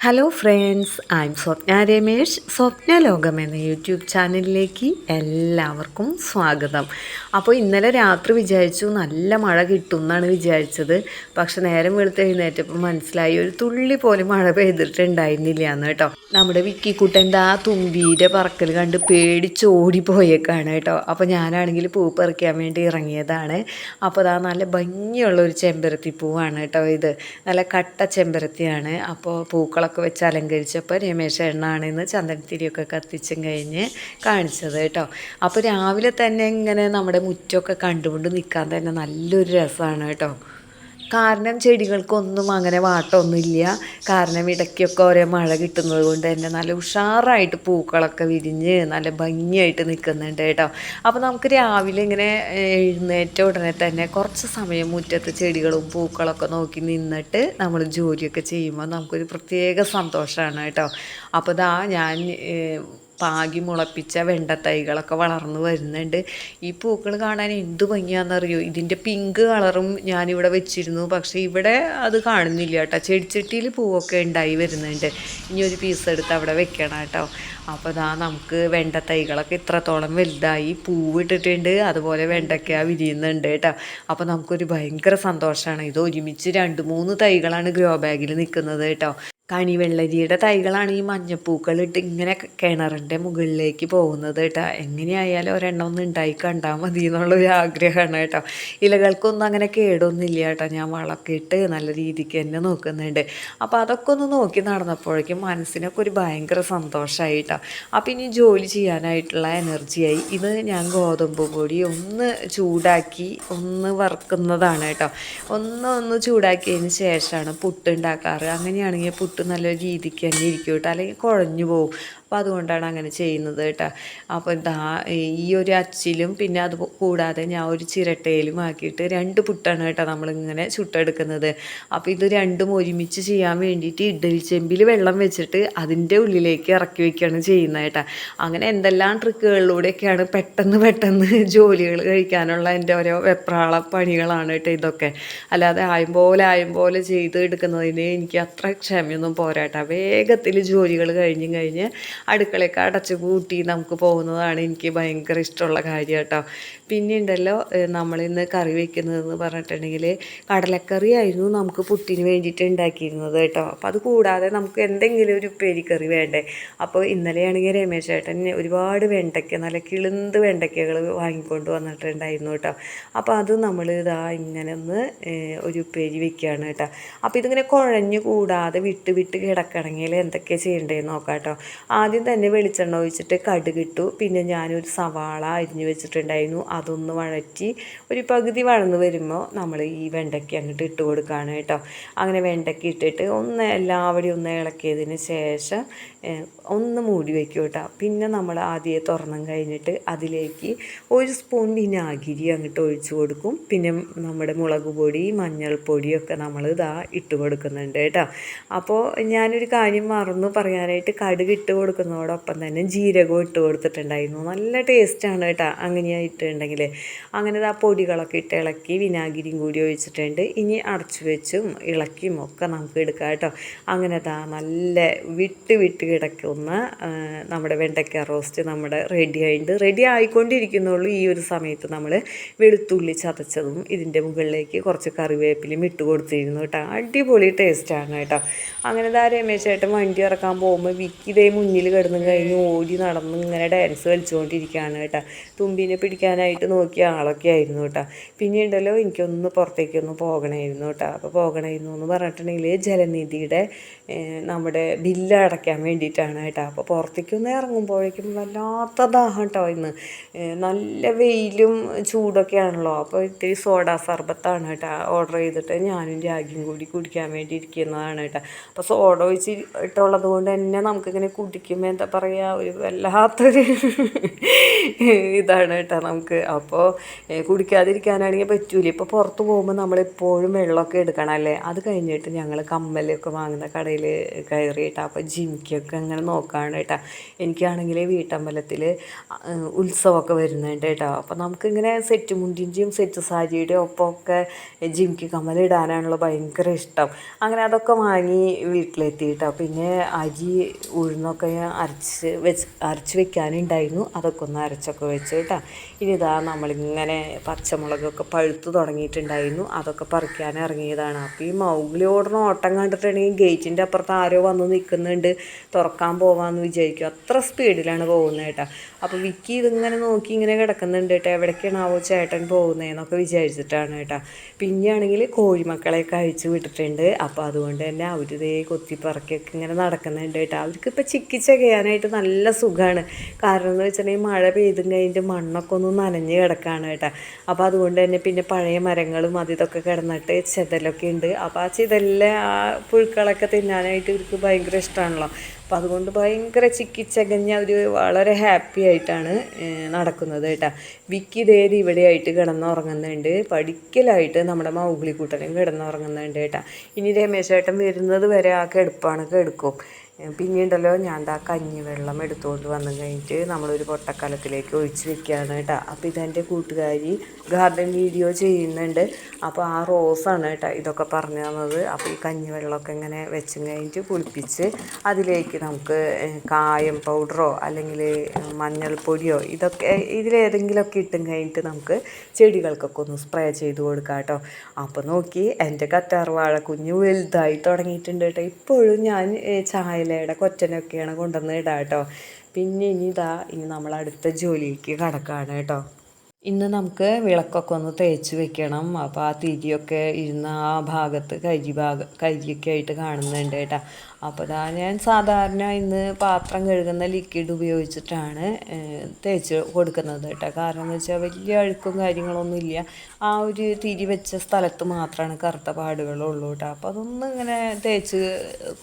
Hello friends I am Swapna Ramesh Swapna Lokam എന്ന YouTube ചാനലിലേക്ക് എല്ലാവർക്കും സ്വാഗതം. അപ്പോൾ ഇന്നലെ രാത്രി വിചാരിച്ചു നല്ല മഴ കിട്ടും എന്നാണ് വിചാരിച്ചത്. പക്ഷെ നേരം വെളുത്ത് എഴുന്നേറ്റപ്പോൾ മനസ്സിലായി ഒരു തുള്ളി പോലും മഴ പെയ്തിട്ടുണ്ടായിരുന്നില്ല എന്ന് കേട്ടോ. നമ്മുടെ വിക്കിക്കുട്ടന്റെ ആ തുമ്പീന്റെ പറക്കൽ കണ്ട് പേടിച്ചോടി പോയേക്കാണ് കേട്ടോ. അപ്പോൾ ഞാനാണെങ്കിൽ പൂ പറിക്കാൻ വേണ്ടി ഇറങ്ങിയതാണ്. അപ്പോൾ അതാ നല്ല ഭംഗിയുള്ള ഒരു ചെമ്പരത്തി പൂവാണ് കേട്ടോ ഇത്. നല്ല കട്ട ചെമ്പരത്തിയാണ്. അപ്പോൾ പൂക്കളൊക്കെ വെച്ച് അലങ്കരിച്ചപ്പോൾ രമേശ് എണ്ണാണെന്ന് ചന്ദനത്തിരിയൊക്കെ കത്തിച്ചും കഴിഞ്ഞ് കാണിച്ചത് കേട്ടോ. അപ്പോൾ രാവിലെ തന്നെ ഇങ്ങനെ നമ്മുടെ മുറ്റമൊക്കെ കണ്ടുകൊണ്ട് നിൽക്കാൻ തന്നെ നല്ലൊരു രസമാണ് കേട്ടോ. കാരണം ചെടികൾക്കൊന്നും അങ്ങനെ വാട്ടമൊന്നുമില്ല. കാരണം ഇടയ്ക്കൊക്കെ ഓരോ മഴ കിട്ടുന്നത് കൊണ്ട് തന്നെ നല്ല ഉഷാറായിട്ട് പൂക്കളൊക്കെ വിരിഞ്ഞ് നല്ല ഭംഗിയായിട്ട് നിൽക്കുന്നുണ്ട് കേട്ടോ. അപ്പോൾ നമുക്ക് രാവിലെ ഇങ്ങനെ എഴുന്നേറ്റ ഉടനെ തന്നെ കുറച്ച് സമയം മുറ്റത്ത് ചെടികളും പൂക്കളൊക്കെ നോക്കി നിന്നിട്ട് നമ്മൾ ജോലിയൊക്കെ ചെയ്യുമ്പോൾ നമുക്കൊരു പ്രത്യേക സന്തോഷമാണ് കേട്ടോ. അപ്പോൾ ഇതാ ഞാൻ പാകി മുളപ്പിച്ച വെണ്ടത്തൈകളൊക്കെ വളർന്നു വരുന്നുണ്ട്. ഈ പൂക്കൾ കാണാൻ എന്ത് ഭംഗിയാണെന്നറിയോ? ഇതിന്റെ പിങ്ക് കളറും ഞാനിവിടെ വെച്ചിരുന്നു. പക്ഷേ ഇവിടെ അത് കാണുന്നില്ല കേട്ടോ. ചെടിച്ചട്ടിയിൽ പൂവൊക്കെ ഉണ്ടായി വരുന്നുണ്ട്. ഇനി ഒരു പീസ് എടുത്ത് അവിടെ വെക്കണം കേട്ടോ. അപ്പോൾ ഇതാ നമുക്ക് വെണ്ട തൈകളൊക്കെ ഇത്രത്തോളം വലുതായി പൂവിട്ടിട്ടുണ്ട്. അതുപോലെ വെണ്ടയ്ക്ക വിരിയുന്നുണ്ട് കേട്ടോ. അപ്പോൾ നമുക്കൊരു ഭയങ്കര സന്തോഷമാണ്. ഇത് ഒരുമിച്ച് രണ്ട് മൂന്ന് തൈകളാണ് ഗ്രോ ബാഗിൽ നിൽക്കുന്നത് കേട്ടോ. കണിവെള്ളരിയുടെ തൈകളാണ് ഈ മഞ്ഞപ്പൂക്കളിട്ട് ഇങ്ങനെ കിണറിന്റെ മുകളിലേക്ക് പോകുന്നത് കേട്ടോ. എങ്ങനെയായാലും ഒരെണ്ണം ഒന്ന് ഉണ്ടായി കണ്ടാൽ മതി എന്നുള്ളൊരു ആഗ്രഹമാണ് കേട്ടോ. ഇലകൾക്കൊന്നും അങ്ങനെ കേടൊന്നുമില്ല കേട്ടോ. ഞാൻ വളമൊക്കെ ഇട്ട് നല്ല രീതിക്ക് തന്നെ നോക്കുന്നുണ്ട്. അപ്പോൾ അതൊക്കെ ഒന്ന് നോക്കി നടന്നപ്പോഴേക്കും മനസ്സിനൊക്കെ ഒരു ഭയങ്കര സന്തോഷമായി കേട്ടോ. അപ്പോൾ ഇനി ജോലി ചെയ്യാനായിട്ടുള്ള എനർജിയായി. ഇത് ഞാൻ ഗോതമ്പ് പൊടി ഒന്ന് ചൂടാക്കി ഒന്ന് വറുക്കുന്നതാണ് കേട്ടോ. ഒന്ന് ഒന്ന് ചൂടാക്കിയതിന് ശേഷമാണ് പുട്ട് ഉണ്ടാക്കാറ്. അങ്ങനെയാണെങ്കിൽ പുട്ട് നല്ല രീതിക്ക് തന്നെ ഇരിക്കും കേട്ടോ. അല്ലെങ്കിൽ കുഴഞ്ഞു പോകും. അപ്പോൾ അതുകൊണ്ടാണ് അങ്ങനെ ചെയ്യുന്നത് കേട്ടോ. അപ്പോൾ ദാ ഈ ഒരു അച്ചിലും പിന്നെ അത് കൂടാതെ ഞാൻ ഒരു ചിരട്ടയിലും ആക്കിയിട്ട് രണ്ട് പുട്ടാണ് കേട്ടോ നമ്മളിങ്ങനെ ചുട്ടെടുക്കുന്നത്. അപ്പോൾ ഇത് രണ്ടും ഒരുമിച്ച് ചെയ്യാൻ വേണ്ടിയിട്ട് ഇഡലി ചെമ്പിൽ വെള്ളം വെച്ചിട്ട് അതിന്റെ ഉള്ളിലേക്ക് ഇറക്കി വയ്ക്കുകയാണ് ചെയ്യുന്നത് കേട്ടോ. അങ്ങനെ എന്തെല്ലാം ട്രിക്കുകളിലൂടെയൊക്കെയാണ് പെട്ടെന്ന് പെട്ടെന്ന് ജോലികൾ കഴിക്കാനുള്ള എന്റെ ഓരോ വെപ്രാള പണികളാണ് കേട്ടോ ഇതൊക്കെ. അല്ലാതെ ആയും പോലെ ആയും പോലെ ചെയ്ത് എടുക്കുന്നതിന് എനിക്ക് അത്ര ക്ഷമയൊന്നും പോരാട്ടോ. വേഗത്തിൽ ജോലികൾ കഴിഞ്ഞും കഴിഞ്ഞ് അടുക്കളയൊക്കെ അടച്ചു കൂട്ടി നമുക്ക് പോകുന്നതാണ് എനിക്ക് ഭയങ്കര ഇഷ്ടമുള്ള കാര്യം കേട്ടോ പിന്നെ ഉണ്ടല്ലോ നമ്മളിന്ന് കറി വെക്കുന്നതെന്ന് പറഞ്ഞിട്ടുണ്ടെങ്കിൽ കടലക്കറി ആയിരുന്നു നമുക്ക് പുട്ടിന് വേണ്ടിയിട്ട് ഉണ്ടാക്കിയിരുന്നത് കേട്ടോ. അപ്പോൾ അത് കൂടാതെ നമുക്ക് എന്തെങ്കിലും ഒരു ഉപ്പേരിക്കറി വേണ്ടേ? അപ്പോൾ ഇന്നലെയാണെങ്കിൽ രമേശ് ചേട്ടൻ ഒരുപാട് വെണ്ടയ്ക്ക നല്ല കിളുന്ത് വെണ്ടയ്ക്കകൾ വാങ്ങിക്കൊണ്ട് വന്നിട്ടുണ്ടായിരുന്നു കേട്ടോ. അപ്പോൾ അത് നമ്മൾ ഇതാ ഇങ്ങനെ ഒന്ന് ഒരു ഉപ്പേരി വെക്കുകയാണ് കേട്ടോ. അപ്പോൾ ഇതിങ്ങനെ കുഴഞ്ഞു കൂടാതെ വിട്ട് വിട്ട് കിടക്കണമെങ്കിൽ എന്തൊക്കെയാണ് ചെയ്യേണ്ടതെന്ന് നോക്കാം കേട്ടോ ആദ്യം തന്നെ വെളിച്ചെണ്ണ ഒഴിച്ചിട്ട് കടുകിട്ടു. പിന്നെ ഞാനൊരു സവാള അരിഞ്ഞു വെച്ചിട്ടുണ്ടായിരുന്നു. അതൊന്ന് വഴറ്റി ഒരു പകുതി വഴന്ന് വരുമ്പോൾ നമ്മൾ ഈ വെണ്ടയ്ക്ക അങ്ങോട്ട് ഇട്ട് കൊടുക്കുകയാണ് കേട്ടോ. അങ്ങനെ വെണ്ടയ്ക്ക ഇട്ടിട്ട് ഒന്ന് എല്ലാവരും ഒന്ന് ഇളക്കിയതിന് ശേഷം ഒന്ന് മൂടി വയ്ക്കും കേട്ടോ. പിന്നെ നമ്മൾ ആദ്യം തുറന്നും കഴിഞ്ഞിട്ട് അതിലേക്ക് ഒരു സ്പൂൺ വിനാഗിരി അങ്ങോട്ട് ഒഴിച്ചു കൊടുക്കും. പിന്നെ നമ്മുടെ മുളക് പൊടി മഞ്ഞൾപ്പൊടിയൊക്കെ നമ്മൾ ഇതാ ഇട്ട് കൊടുക്കുന്നുണ്ട് കേട്ടോ. അപ്പോൾ ഞാനൊരു കാര്യം മറന്നു പറയാനായിട്ട് കടുക് ഇട്ട് കൊടുക്കുന്നതോടൊപ്പം തന്നെ ജീരകവും ഇട്ട് കൊടുത്തിട്ടുണ്ടായിരുന്നു. നല്ല ടേസ്റ്റാണ് കേട്ടോ അങ്ങനെയായിട്ടുണ്ടെങ്കിൽ അങ്ങനെ ആ പൊടികളൊക്കെ ഇട്ട് ഇളക്കി വിനാഗിരിയും കൂടി ഒഴിച്ചിട്ടുണ്ട്. ഇനി അടച്ചു വെച്ചും ഇളക്കിയും ഒക്കെ നമുക്ക് എടുക്കാം കേട്ടോ. അങ്ങനെ ദാ നല്ല വിട്ട് വിട്ട് കിടക്കുന്ന നമ്മുടെ വെണ്ടയ്ക്ക റോസ്റ്റ് നമ്മുടെ റെഡി ആയിട്ട് റെഡി ആയിക്കൊണ്ടിരിക്കുന്നുള്ളൂ ഈ ഒരു സമയത്ത് നമ്മൾ വെളുത്തുള്ളി ചതച്ചതും ഇതിന്റെ മുകളിലേക്ക് കുറച്ച് കറിവേപ്പിലും ഇട്ട് കൊടുത്തിരുന്നു കേട്ടോ. അടിപൊളി ടേസ്റ്റാണ് കേട്ടോ. അങ്ങനെ ദാ രമേശേട്ടൻ വണ്ടി ഇറക്കാൻ പോകുമ്പോൾ വിക്കി ഇതേ മുന്നിൽ കിടന്ന് കഴിഞ്ഞ് ഓടി നടന്ന് ഇങ്ങനെ ഡാൻസ് കളിച്ചുകൊണ്ടിരിക്കുകയാണ് കേട്ടോ. തുമ്പിനെ പിടിക്കാനായിട്ട് നോക്കിയ ആളൊക്കെ ആയിരുന്നു കേട്ടോ. പിന്നെ ഉണ്ടല്ലോ എനിക്കൊന്ന് പുറത്തേക്കൊന്ന് പോകണമായിരുന്നു കേട്ടോ. അപ്പോൾ പോകണമായിരുന്നു എന്ന് പറഞ്ഞിട്ടുണ്ടെങ്കിൽ ജലനിധിയുടെ നമ്മുടെ ബില്ല് അടയ്ക്കാൻ വേണ്ടിയിട്ടാണ് കേട്ടോ. അപ്പോൾ പുറത്തേക്കൊന്ന് ഇറങ്ങുമ്പോഴേക്കും വല്ലാത്ത ദാഹം കേട്ടോ ഇന്ന്. നല്ല വെയിലും ചൂടൊക്കെ ആണല്ലോ അപ്പോൾ ഇത്തിരി സോഡാ സർബത്താണ് കേട്ടോ ഓർഡർ ചെയ്തിട്ട് ഞാനും രാഗിയും കൂടി കുടിക്കാൻ വേണ്ടി ഇരിക്കുന്നതാണ് കേട്ടോ. അപ്പോൾ സോഡ ഒഴിച്ച് ഇട്ടുള്ളത് കൊണ്ട് തന്നെ നമുക്കിങ്ങനെ കുടിക്കുമ്പോൾ എന്താ പറയുക ഒരു വല്ലാത്തൊരു ഇതാണ് കേട്ടോ നമുക്ക്. അപ്പോൾ കുടിക്കാതിരിക്കാനാണെങ്കിൽ പറ്റൂല. ഇപ്പോൾ പുറത്ത് പോകുമ്പോൾ നമ്മളെപ്പോഴും വെള്ളമൊക്കെ എടുക്കണം അല്ലേ? അത് കഴിഞ്ഞിട്ട് ഞങ്ങൾ കമ്മലൊക്കെ വാങ്ങുന്ന കടയിൽ കയറിയിട്ട്. അപ്പോൾ ജിമിക്കൊക്കെ അങ്ങനെ നോക്കാണ് കേട്ടോ. എനിക്കാണെങ്കിൽ വീട്ടമ്പലത്തിൽ ഉത്സവമൊക്കെ വരുന്നുണ്ട് കേട്ടോ. അപ്പോൾ നമുക്കിങ്ങനെ സെറ്റ് മുണ്ടിന്റെയും സെറ്റ് സാരിയുടെയും ഒപ്പമൊക്കെ ജിമിക്ക് കമ്മലിടാനാണല്ലോ ഭയങ്കര ഇഷ്ടം. അങ്ങനെ അതൊക്കെ വാങ്ങി വീട്ടിലെത്തി കേട്ടോ പിന്നെ അരി ഉഴുന്നൊക്കെ ഞാൻ അരച്ച് വെച്ച് അരച്ച് വെക്കാനുണ്ടായിരുന്നു. അതൊക്കെ ഒന്ന് അരച്ചൊക്കെ വെച്ച് കേട്ടോ. ഇനി ഇതാ നമ്മളിങ്ങനെ പച്ചമുളകൊക്കെ പഴുത്ത് തുടങ്ങിയിട്ടുണ്ടായിരുന്നു. അതൊക്കെ പറിക്കാൻ ഇറങ്ങിയതാണ്. അപ്പോൾ ഈ മൗഗ്ലി ഓടുന്ന ഓട്ടം കണ്ടിട്ടുണ്ടെങ്കിൽ ഗേറ്റിന്റെ അപ്പുറത്ത് ആരോ വന്ന് നിൽക്കുന്നുണ്ട്. തുറക്കാൻ പോവാമെന്ന് വിചാരിക്കും. അത്ര സ്പീഡിലാണ് പോകുന്നത് കേട്ടോ. അപ്പോൾ വിക്കി ഇതിങ്ങനെ നോക്കി ഇങ്ങനെ കിടക്കുന്നുണ്ട് കേട്ടോ. എവിടേക്കാണാവോ ചേട്ടൻ പോകുന്നതെന്നൊക്കെ വിചാരിച്ചിട്ടാണ് കേട്ടോ. പിന്നെയാണെങ്കിൽ കോഴിമക്കളെയൊക്കെ അഴിച്ചു വിട്ടിട്ടുണ്ട്. അപ്പോൾ അതുകൊണ്ട് തന്നെ അവർ ഇതേ കൊത്തിപ്പറക്കൊക്കെ ഇങ്ങനെ നടക്കുന്നുണ്ട് കേട്ടോ. അവർക്ക് ഇപ്പോൾ ചിക്കി ചകയാനായിട്ട് നല്ല സുഖമാണ് കാരണം എന്ന് വെച്ചിട്ടുണ്ടെങ്കിൽ മഴ പെയ്തും കഴിഞ്ഞിട്ട് മണ്ണൊക്കെ ഒന്ന് നനഞ്ഞ് കിടക്കുകയാണ് കേട്ടോ. അപ്പോൾ അതുകൊണ്ട് തന്നെ പിന്നെ പഴയ മരങ്ങളും അത് ഇതൊക്കെ കിടന്നിട്ട് ചെതലൊക്കെ ഉണ്ട്. അപ്പോൾ ആ ചിതലിലെ ആ പുഴുക്കളൊക്കെ തിന്നാനായിട്ട് ഇവർക്ക് ഭയങ്കര ഇഷ്ടമാണല്ലോ അപ്പം അതുകൊണ്ട് ഭയങ്കര ചിക്കിച്ചകഞ്ഞ ഒരു വളരെ ഹാപ്പി ആയിട്ടാണ് നടക്കുന്നത് കേട്ടോ. വിക്കി ദേതി ഇവിടെയായിട്ട് കിടന്നുറങ്ങുന്നുണ്ട്. പഠിക്കലായിട്ട് നമ്മുടെ മൗഗ്ലിക്കൂട്ടനും കിടന്നുറങ്ങുന്നുണ്ട് കേട്ടോ. ഇനി രമേശേട്ടൻ വരുന്നത് വരെ ആ കെടുപ്പാണ് കെടുക്കും. പിന്നീണ്ടല്ലോ ഞാൻ ആ കഞ്ഞിവെള്ളം എടുത്തുകൊണ്ട് വന്നു കഴിഞ്ഞിട്ട് നമ്മളൊരു പൊട്ടക്കലത്തിലേക്ക് ഒഴിച്ച് വെക്കുകയാണ് കേട്ടോ. അപ്പോൾ ഇതെന്റെ കൂട്ടുകാരി ഗാർഡൻ വീഡിയോ ചെയ്യുന്നുണ്ട്. അപ്പോൾ ആ റോസാണ് കേട്ടോ ഇതൊക്കെ പറഞ്ഞു തന്നത്. അപ്പോൾ ഈ കഞ്ഞിവെള്ളമൊക്കെ ഇങ്ങനെ വെച്ചും കഴിഞ്ഞിട്ട് കുളിപ്പിച്ച് അതിലേക്ക് നമുക്ക് കായം പൗഡറോ അല്ലെങ്കിൽ മഞ്ഞൾപ്പൊടിയോ ഇതൊക്കെ ഇതിലേതെങ്കിലുമൊക്കെ ഇട്ടും കഴിഞ്ഞിട്ട് നമുക്ക് ചെടികൾക്കൊക്കെ ഒന്ന് സ്പ്രേ ചെയ്ത് കൊടുക്കാം കേട്ടോ. അപ്പോൾ നോക്കി എന്റെ കറ്റാർ വാഴ കുഞ്ഞ് വലുതായി തുടങ്ങിയിട്ടുണ്ട് കേട്ടോ. ഇപ്പോഴും ഞാൻ ചായ ഇലയുടെ കൊറ്റനൊക്കെയാണ് കൊണ്ടുവന്ന് ഇടാം കേട്ടോ. പിന്നെ ഇനി ഇതാ ഇനി നമ്മൾ അടുത്ത ജോലിക്ക് കടക്കാണ് കേട്ടോ. ഇന്ന് നമുക്ക് വിളക്കൊക്കെ ഒന്ന് തേച്ച് വെക്കണം. അപ്പോൾ ആ തിരിയൊക്കെ ഇരുന്ന ആ ഭാഗത്ത് കരി ഭാഗം കരിയൊക്കെ ആയിട്ട് കാണുന്നുണ്ട് കേട്ടോ. അപ്പോൾ ഇതാ ഞാൻ സാധാരണ ഇന്ന് പാത്രം കഴുകുന്ന ലിക്വിഡ് ഉപയോഗിച്ചിട്ടാണ് തേച്ച് കൊടുക്കുന്നത് കേട്ടോ. കാരണം എന്ന് വെച്ചാൽ വലിയ അഴുക്കും കാര്യങ്ങളൊന്നും ഇല്ല. ആ ഒരു തിരി വെച്ച സ്ഥലത്ത് മാത്രമാണ് കറുത്ത പാടുകളുള്ളൂ കേട്ടോ. അപ്പോൾ അതൊന്നും ഇങ്ങനെ തേച്ച്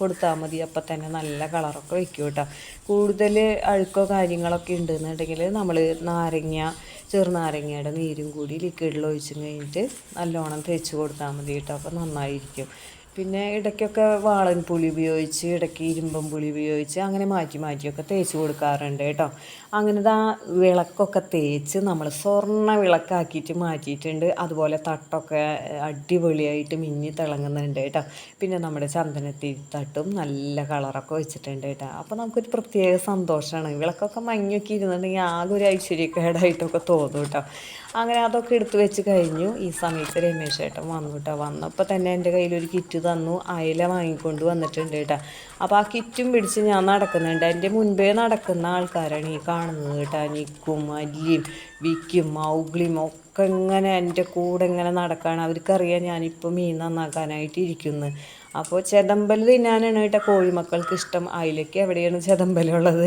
കൊടുത്താൽ മതി. അപ്പം തന്നെ നല്ല കളറൊക്കെ വയ്ക്കും കേട്ടോ. കൂടുതൽ അഴുക്കോ കാര്യങ്ങളൊക്കെ ഉണ്ടെന്നുണ്ടെങ്കിൽ നമ്മൾ നാരങ്ങ ചെറുനാരങ്ങയുടെ നീരും കൂടി ലിക്വിഡിൽ ഒഴിച്ച് കഴിഞ്ഞിട്ട് നല്ലോണം തേച്ച് കൊടുത്താൽ മതി കേട്ടോ. അപ്പോൾ നന്നായിരിക്കും. പിന്നെ ഇടയ്ക്കൊക്കെ വാളൻ പുളി ഉപയോഗിച്ച് ഇടയ്ക്ക് ഇരുമ്പം പുളി ഉപയോഗിച്ച് അങ്ങനെ മാറ്റി മാറ്റിയൊക്കെ തേച്ച് കൊടുക്കാറുണ്ട് കേട്ടോ. അങ്ങനെ ആ വിളക്കൊക്കെ തേച്ച് നമ്മൾ സ്വർണ വിളക്കാക്കിയിട്ട് മാറ്റിയിട്ടുണ്ട്. അതുപോലെ തട്ടൊക്കെ അടിപൊളിയായിട്ട് മിന്നി തിളങ്ങുന്നുണ്ട് കേട്ടോ. പിന്നെ നമ്മുടെ ചന്ദനത്തി തട്ടും നല്ല കളറൊക്കെ വെച്ചിട്ടുണ്ട് കേട്ടോ. അപ്പോൾ നമുക്കൊരു പ്രത്യേക സന്തോഷമാണ് വിളക്കൊക്കെ മഞ്ഞൊക്കെ ഇരുന്നുണ്ടെങ്കിൽ ആകെ ഒരു ഐശ്വര്യക്കേടായിട്ടൊക്കെ തോന്നും കേട്ടോ. അങ്ങനെ അതൊക്കെ എടുത്തു വെച്ച് കഴിഞ്ഞു. ഈ സമയത്ത് രമേശ് ഏട്ടൻ വന്നു കേട്ടോ വന്നപ്പോൾ തന്നെ എന്റെ കയ്യിൽ ഒരു കിറ്റ് തന്നു. അയല വാങ്ങിക്കൊണ്ട് വന്നിട്ടുണ്ട് കേട്ടോ അപ്പോൾ ആ കിറ്റും പിടിച്ച് ഞാൻ നടക്കുന്നുണ്ട്. എന്റെ മുൻപേ നടക്കുന്ന ആൾക്കാരാണ് ഈ കാണുന്നത് കേട്ടോ നിക്കും അല്ലിയും വിക്കും മൗഗ്ലിയും ഒക്കെ ഇങ്ങനെ എന്റെ കൂടെ ഇങ്ങനെ നടക്കുകയാണ് അവർക്കറിയാം ഞാനിപ്പോൾ മീൻ നന്നാക്കാനായിട്ട് ഇരിക്കുന്നത് അപ്പോൾ ചെതമ്പൽ തിന്നാനാണ് കേട്ടോ കോഴിമക്കൾക്ക് ഇഷ്ടം. അതിലേക്ക് എവിടെയാണ് ചെതമ്പലുള്ളത്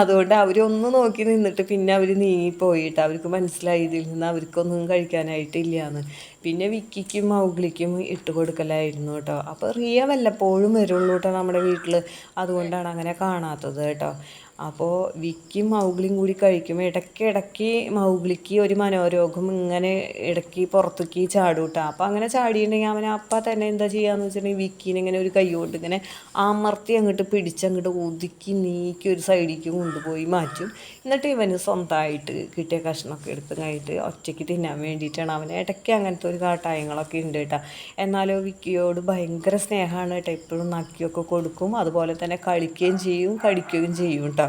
അതുകൊണ്ട് അവരൊന്ന് നോക്കി നിന്നിട്ട് പിന്നെ അവർ നീങ്ങിപ്പോയിട്ട് അവർക്ക് മനസ്സിലായി ഇതിൽ നിന്ന് അവർക്കൊന്നും കഴിക്കാനായിട്ടില്ല എന്ന് പിന്നെ വിക്കിക്കും മൗഗ്ലിക്കും ഇട്ട് കൊടുക്കലായിരുന്നു കേട്ടോ. അപ്പോൾ റിയ വല്ലപ്പോഴും വരുള്ളൂ കേട്ടോ നമ്മുടെ വീട്ടിൽ അതുകൊണ്ടാണ് അങ്ങനെ കാണാത്തത് കേട്ടോ. അപ്പോൾ വിക്കും മൗഗ്ലിയും കൂടി കഴിക്കുമ്പോൾ ഇടയ്ക്ക് ഇടയ്ക്ക് മൗഗ്ലിക്ക് ഒരു മനോരോഗം ഇങ്ങനെ ഇടയ്ക്ക് പുറത്തേക്ക് ചാടും കേട്ടോ അപ്പോൾ അങ്ങനെ ചാടിയിട്ടുണ്ടെങ്കിൽ അവൻ അപ്പം തന്നെ എന്താ ചെയ്യാന്ന് വെച്ചിട്ടുണ്ടെങ്കിൽ വിക്കിനെ ഇങ്ങനെ ഒരു കൈ കൊണ്ട് ഇങ്ങനെ അമർത്തി അങ്ങോട്ട് പിടിച്ചങ്ങോട്ട് ഒതുക്കി നീക്കി ഒരു സൈഡിലേക്ക് കൊണ്ടുപോയി മാറ്റും. എന്നിട്ട് ഇവന് സ്വന്തമായിട്ട് കിട്ടിയ കഷ്ണമൊക്കെ എടുത്ത് കഴിഞ്ഞിട്ട് ഒറ്റയ്ക്ക് തിന്നാൻ വേണ്ടിയിട്ടാണ് അവന്. ഇടയ്ക്ക് അങ്ങനത്തെ ഒരു കാട്ടായങ്ങളൊക്കെ ഉണ്ട് കേട്ടോ. എന്നാലോ വിക്കിയോട് ഭയങ്കര സ്നേഹമാണ് കേട്ടോ. എപ്പോഴും നക്കിയൊക്കെ കൊടുക്കും. അതുപോലെ തന്നെ കളിക്കുകയും ചെയ്യും കടിക്കുകയും ചെയ്യും കേട്ടോ.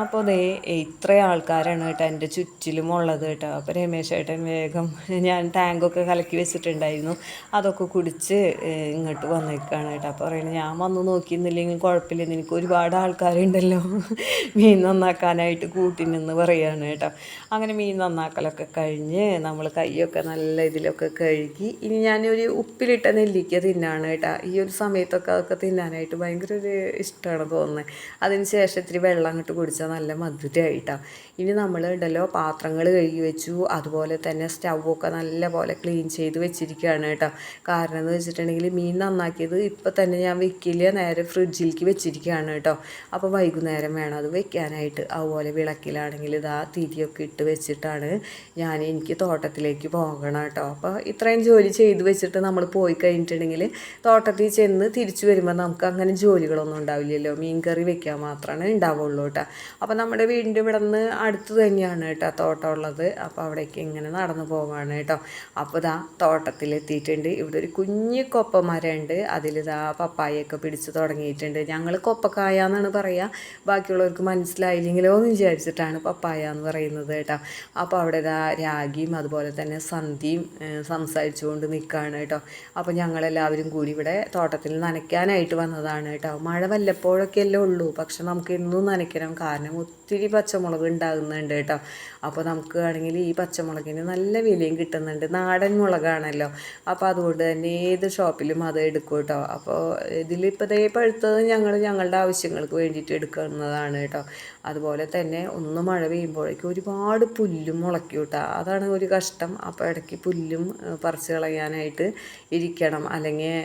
അപ്പോൾ ദേ ഇത്ര ആൾക്കാരാണ് കേട്ടോ എന്റെ ചുറ്റിലും ഉള്ളത് കേട്ടോ. അപ്പോൾ രമേശേട്ടൻ വേഗം ഞാൻ ടാങ്കൊക്കെ കലക്കി വെച്ചിട്ടുണ്ടായിരുന്നു. അതൊക്കെ കുടിച്ച് ഇങ്ങോട്ട് വന്നേക്കാണ് കേട്ടോ. അപ്പോൾ പറയുന്നത് ഞാൻ വന്ന് നോക്കിയിരുന്നില്ലെങ്കിൽ കുഴപ്പമില്ല എനിക്ക് ഒരുപാട് ആൾക്കാരുണ്ടല്ലോ. മീൻ നന്നാക്കാനായിട്ട് കൂട്ടി നിന്ന് പറയുകയാണ് കേട്ടോ. അങ്ങനെ മീൻ നന്നാക്കലൊക്കെ കഴിഞ്ഞ് നമ്മൾ കൈയൊക്കെ നല്ല ഇതിലൊക്കെ കഴുകി ഇനി ഞാനൊരു ഉപ്പിലിട്ട നെല്ലിക്ക തിന്നാണ് കേട്ടോ. ഈ ഒരു സമയത്തൊക്കെ അതൊക്കെ തിന്നാനായിട്ട് ഭയങ്കര ഒരു ഇഷ്ടമാണ് തോന്നുന്നത്. അതിന് ശേഷം ഇത്തിരി വെള്ളം അങ്ങോട്ട് കുടിച്ചാൽ നല്ല മധുരമായിട്ടാണ് ഇനി നമ്മൾ ഉണ്ടല്ലോ പാത്രങ്ങൾ കഴുകി വെച്ചു. അതുപോലെ തന്നെ സ്റ്റൗവൊക്കെ നല്ല പോലെ ക്ലീൻ ചെയ്ത് വെച്ചിരിക്കുകയാണ് കേട്ടോ. കാരണം എന്ന് വെച്ചിട്ടുണ്ടെങ്കിൽ മീൻ നന്നാക്കിയത് ഇപ്പോൾ തന്നെ ഞാൻ വെക്കില്ല നേരെ ഫ്രിഡ്ജിലേക്ക് വെച്ചിരിക്കുകയാണ് കേട്ടോ. അപ്പോൾ വൈകുന്നേരം വേണം അത് വെക്കാനായിട്ട്. അതുപോലെ വിളക്കിലാണെങ്കിൽ ഇതാ തിരിയൊക്കെ ഇട്ട് വെച്ചിട്ടാണ് ഞാൻ എനിക്ക് തോട്ടത്തിലേക്ക് പോകണം കേട്ടോ. അപ്പോൾ ഇത്രയും ജോലി ചെയ്ത് വെച്ചിട്ട് നമ്മൾ പോയി കഴിഞ്ഞിട്ടുണ്ടെങ്കിൽ തോട്ടത്തിൽ ചെന്ന് തിരിച്ചു വരുമ്പോൾ നമുക്ക് അങ്ങനെ ജോലികളൊന്നും ഉണ്ടാവില്ലല്ലോ. മീൻ കറി വെക്കാൻ മാത്രമാണ് ഉണ്ടാവുള്ളൂ കേട്ടോ. അപ്പോൾ നമ്മുടെ വീടിന്റെ ഇവിടെ നിന്ന് അടുത്ത് തന്നെയാണ് കേട്ടോ തോട്ടം ഉള്ളത്. അപ്പോൾ അവിടേക്ക് ഇങ്ങനെ നടന്നു പോവാണ് കേട്ടോ. അപ്പോൾ ഇതാ തോട്ടത്തിലെത്തിയിട്ടുണ്ട്. ഇവിടെ ഒരു കുഞ്ഞു കൊപ്പമരമുണ്ട് അതിലിതാ പപ്പായൊക്കെ പിടിച്ച് തുടങ്ങിയിട്ടുണ്ട്. ഞങ്ങൾ കൊപ്പക്കായ എന്നാണ് പറയുക ബാക്കിയുള്ളവർക്ക് മനസ്സിലായില്ലെങ്കിലോ എന്ന് വിചാരിച്ചിട്ടാണ് പപ്പായ എന്ന് പറയുന്നത് കേട്ടോ. അപ്പോൾ അവിടെ ഇതാ രാഗിയും അതുപോലെ തന്നെ സന്ധ്യയും സംസാരിച്ചുകൊണ്ട് നിൽക്കുകയാണ് കേട്ടോ. അപ്പോൾ ഞങ്ങളെല്ലാവരും കൂടി ഇവിടെ തോട്ടത്തിൽ നനയ്ക്കാനായിട്ട് വന്നതാണ് കേട്ടോ. മഴ വല്ലപ്പോഴൊക്കെ അല്ലേ ഉള്ളൂ. പക്ഷെ നമുക്ക് എന്നും നനയ്ക്കണം. കാരണം ഒത്തിരി പച്ചമുളക് ഉണ്ടാകുന്നുണ്ട് കേട്ടോ. അപ്പോൾ നമുക്ക് ആണെങ്കിൽ ഈ പച്ചമുളകിന് നല്ല വിലയും കിട്ടുന്നുണ്ട്. നാടൻ മുളകാണല്ലോ. അപ്പോൾ അതുകൊണ്ട് തന്നെ ഏത് ഷോപ്പിലും അത് എടുക്കും കേട്ടോ. അപ്പോൾ ഇതിലിപ്പോൾ ദേ പഴുത്തത് ഞങ്ങൾ ഞങ്ങളുടെ ആവശ്യങ്ങൾക്ക് വേണ്ടിയിട്ട് എടുക്കുന്നതാണ് കേട്ടോ. അതുപോലെ തന്നെ ഒന്ന് മഴ പെയ്യുമ്പോഴേക്കും ഒരുപാട് പുല്ലും മുളയ്ക്കും കേട്ടോ. അതാണ് ഒരു കഷ്ടം. അപ്പോൾ ഇടയ്ക്ക് പുല്ലും പറിച്ച് കളയാനായിട്ട് ഇരിക്കണം. അല്ലെങ്കിൽ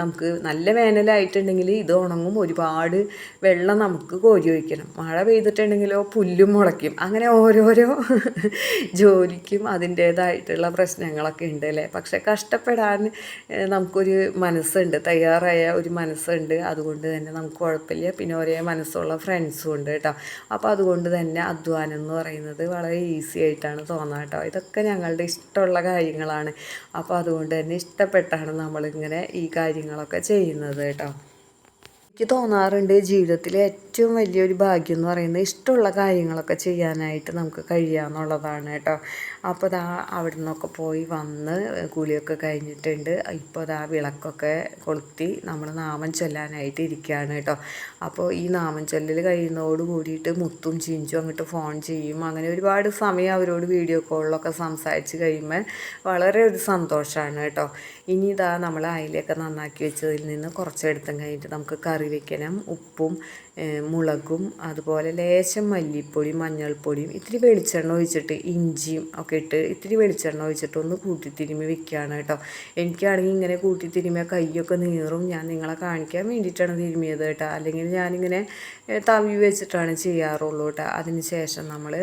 നമുക്ക് നല്ല വേനലായിട്ടുണ്ടെങ്കിൽ ഇത് ഉണങ്ങും. ഒരുപാട് വെള്ളം നമുക്ക് കോരി വയ്ക്കണം മഴ പെയ്തിട്ടുണ്ടെങ്കിലോ പുല്ലും മുളയ്ക്കും. അങ്ങനെ ഓരോരോ ജോലിക്കും അതിന്റേതായിട്ടുള്ള പ്രശ്നങ്ങളൊക്കെ ഉണ്ട് അല്ലേ? പക്ഷെ കഷ്ടപ്പെടാൻ നമുക്കൊരു മനസ്സുണ്ട്. തയ്യാറായ ഒരു മനസ്സുണ്ട്. അതുകൊണ്ട് തന്നെ നമുക്ക് കുഴപ്പമില്ല. പിന്നെ ഒരേ മനസ്സുള്ള ഫ്രണ്ട്സും ഉണ്ട് കേട്ടോ. അപ്പോൾ അതുകൊണ്ട് തന്നെ അധ്വാനം എന്ന് പറയുന്നത് വളരെ ഈസി ആയിട്ടാണ് തോന്നുക കേട്ടോ. ഇതൊക്കെ ഞങ്ങളുടെ ഇഷ്ടമുള്ള കാര്യങ്ങളാണ്. അപ്പോൾ അതുകൊണ്ട് തന്നെ ഇഷ്ടപ്പെട്ടാണ് നമ്മളിങ്ങനെ ഈ കാര്യങ്ങളൊക്കെ ചെയ്യുന്നത് കേട്ടോ. എനിക്ക് തോന്നാറുണ്ട് ജീവിതത്തിൽ ഏറ്റവും വലിയൊരു ഭാഗ്യം എന്ന് പറയുന്നത് ഇഷ്ടമുള്ള കാര്യങ്ങളൊക്കെ ചെയ്യാനായിട്ട് നമുക്ക് കഴിയുക എന്നുള്ളതാണ് കേട്ടോ. അപ്പോൾ ദാ അവിടെ നിന്നൊക്കെ പോയി വന്ന് കൂലിയൊക്കെ കഴിഞ്ഞിട്ടുണ്ട്. ഇപ്പോൾ ദാ വിളക്കൊക്കെ കൊളുത്തി നമ്മൾ നാമം ചൊല്ലാനായിട്ട് ഇരിക്കുകയാണ് കേട്ടോ. അപ്പോൾ ഈ നാമം ചൊല്ലൽ കഴിയുന്നതോട് കൂടിയിട്ട് മുത്തും ചിഞ്ചും അങ്ങോട്ട് ഫോൺ ചെയ്യും. അങ്ങനെ ഒരുപാട് സമയം അവരോട് വീഡിയോ കോളിലൊക്കെ സംസാരിച്ച് കഴിയുമ്പോൾ വളരെ ഒരു സന്തോഷമാണ് കേട്ടോ. ഇനി ഇതാ നമ്മൾ അയിലൊക്കെ നന്നാക്കി വെച്ചതിൽ നിന്ന് കുറച്ചെടുത്തും കഴിഞ്ഞിട്ട് നമുക്ക് കറി വെക്കണം. ഉപ്പും മുളകും അതുപോലെ ലേശം മല്ലിപ്പൊടിയും മഞ്ഞൾപ്പൊടിയും ഇത്തിരി വെളിച്ചെണ്ണ ഒഴിച്ചിട്ട് ഇഞ്ചിയും ഒക്കെ ഇട്ട് ഇത്തിരി വെളിച്ചെണ്ണ ഒഴിച്ചിട്ട് ഒന്ന് കൂട്ടിത്തിരുമി വെക്കുകയാണ് കേട്ടോ. എനിക്കാണെങ്കിൽ ഇങ്ങനെ കൂട്ടിത്തിരുമിയ കൈയൊക്കെ നീറും. ഞാൻ നിങ്ങളെ കാണിക്കാൻ വേണ്ടിയിട്ടാണ് തിരുമിയത് കേട്ടോ. അല്ലെങ്കിൽ ഞാനിങ്ങനെ തവി വെച്ചിട്ടാണ് ചെയ്യാറുള്ളൂ കേട്ടോ. അതിന് ശേഷം നമ്മൾ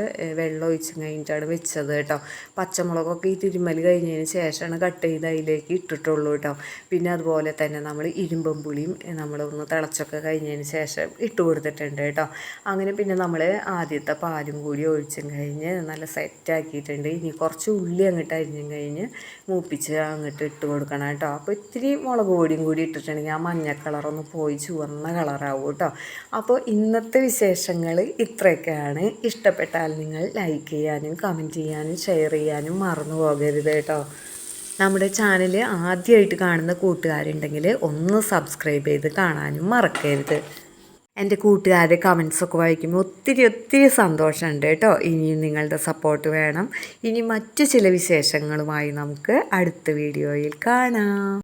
വെള്ളം ഒഴിച്ച് കഴിഞ്ഞിട്ടാണ് വെച്ചത് കേട്ടോ. പച്ചമുളകൊക്കെ ഈ തിരുമൽ കഴിഞ്ഞതിന് ശേഷമാണ് കട്ട് ചെയ്ത് അതിലേക്ക് ഇട്ടിട്ടുള്ളൂ കേട്ടോ. പിന്നെ അതുപോലെ തന്നെ നമ്മൾ ഇരുമ്പും പുളിയും നമ്മളൊന്ന് തിളച്ചൊക്കെ കഴിഞ്ഞതിന് ശേഷം ഇട്ട് കൊടുത്തിട്ടുണ്ട് കേട്ടോ. അങ്ങനെ പിന്നെ നമ്മൾ ആദ്യത്തെ പാലും കൂടി ഒഴിച്ചും കഴിഞ്ഞ് നല്ല സെറ്റാക്കിയിട്ടുണ്ട് ഇനി കുറച്ച് ഉള്ളി അങ്ങോട്ട് അരിഞ്ഞും കഴിഞ്ഞ് മൂപ്പിച്ച് അങ്ങോട്ട് ഇട്ട് കൊടുക്കണം കേട്ടോ. അപ്പോൾ ഇത്തിരി മുളക് പൊടിയും കൂടി ഇട്ടിട്ടുണ്ടെങ്കിൽ ആ മഞ്ഞ കളറൊന്ന് പോയി ചുവന്ന കളറാവും കേട്ടോ. അപ്പോൾ ഇന്നത്തെ വിശേഷങ്ങൾ ഇത്രയൊക്കെയാണ്. ഇഷ്ടപ്പെട്ടാൽ നിങ്ങൾ ലൈക്ക് ചെയ്യാനും കമന്റ് ചെയ്യാനും ഷെയർ ചെയ്യാനും മറന്നു പോകരുത് കേട്ടോ. നമ്മുടെ ചാനൽ ആദ്യമായിട്ട് കാണുന്ന കൂട്ടുകാരുണ്ടെങ്കിൽ ഒന്ന് സബ്സ്ക്രൈബ് ചെയ്ത് കാണാനും മറക്കരുത്. എന്റെ കൂട്ടുകാരുടെ കമൻസൊക്കെ വായിക്കുമ്പോൾ ഒത്തിരി ഒത്തിരി സന്തോഷമുണ്ട് കേട്ടോ. ഇനിയും നിങ്ങളുടെ സപ്പോർട്ട് വേണം. ഇനി മറ്റു ചില വിശേഷങ്ങളുമായി നമുക്ക് അടുത്ത വീഡിയോയിൽ കാണാം.